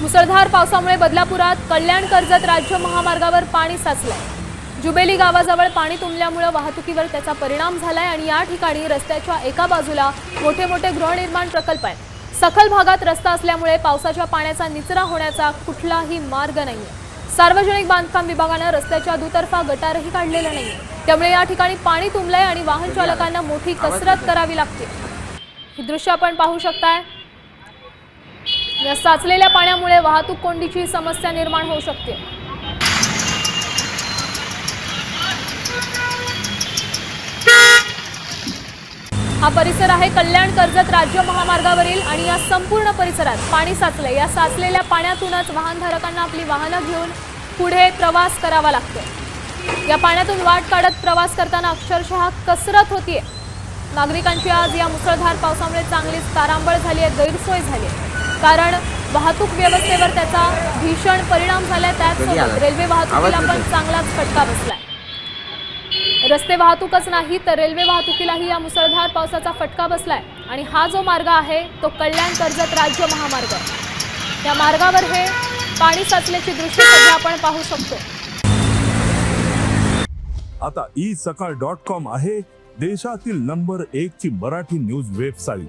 मुसळधार पावसामुळे बदलापुरात कल्याण कर्जत राज्य महामार्गावर पाणी साचलंय. जुबेली गावाजवळ पाणी तुंबल्यामुळे वाहतुकीवर त्याचा परिणाम झालाय आणि या ठिकाणी रस्त्याच्या एका बाजूला मोठे मोठे गृहनिर्माण प्रकल्प आहेत. सखल भागात रस्ता असल्यामुळे पावसाच्या पाण्याचा निचरा होण्याचा कुठलाही मार्ग नाहीये. सार्वजनिक बांधकाम विभागानं रस्त्याच्या दुतर्फा गटारही काढलेला नाही त्यामुळे या ठिकाणी पाणी तुंबलंय आणि वाहन चालकांना मोठी कसरत करावी लागते. ही दृश्य आपण पाहू शकताय. या साचलेल्या पाण्यामुळे वाहतूक कोंडीची समस्या निर्माण होऊ शकते. हा परिसर आहे कल्याण कर्जत राज्य महामार्गावरील आणि या संपूर्ण परिसरात पाणी साचलंय. या साचलेल्या पाण्यातूनच वाहनधारकांना आपली वाहनं घेऊन पुढे प्रवास करावा लागतो या पाण्यातून वाट काढत प्रवास करताना अक्षरशः कसरत होतीये. नागरिकांची आज या मुसळधार पावसामुळे चांगलीच तारांबळ झाली आहे गैरसोय झाली आहे कारण वाहतूक व्यवस्थेवर त्याचा भीषण परिणाम झालाय. त्याचसोबत रेल्वे वाहतुकीला पण चांगलाच फटका बसलाय. रस्ते वाहतूकच नाही तर रेल्वे वाहतुकीलाही या मुसळधार पावसाचा फटका बसलाय. आणि हा जो मार्ग आहे तो कल्याण कर्जत राज्य महामार्ग या मार्गावर हे पाणी साचल्याची दृश्य सध्या आपण पाहू शकतो. आता ई सकाळ डॉट कॉम आहे देशातील नंबर एक ची मराठी न्यूज वेबसाईट.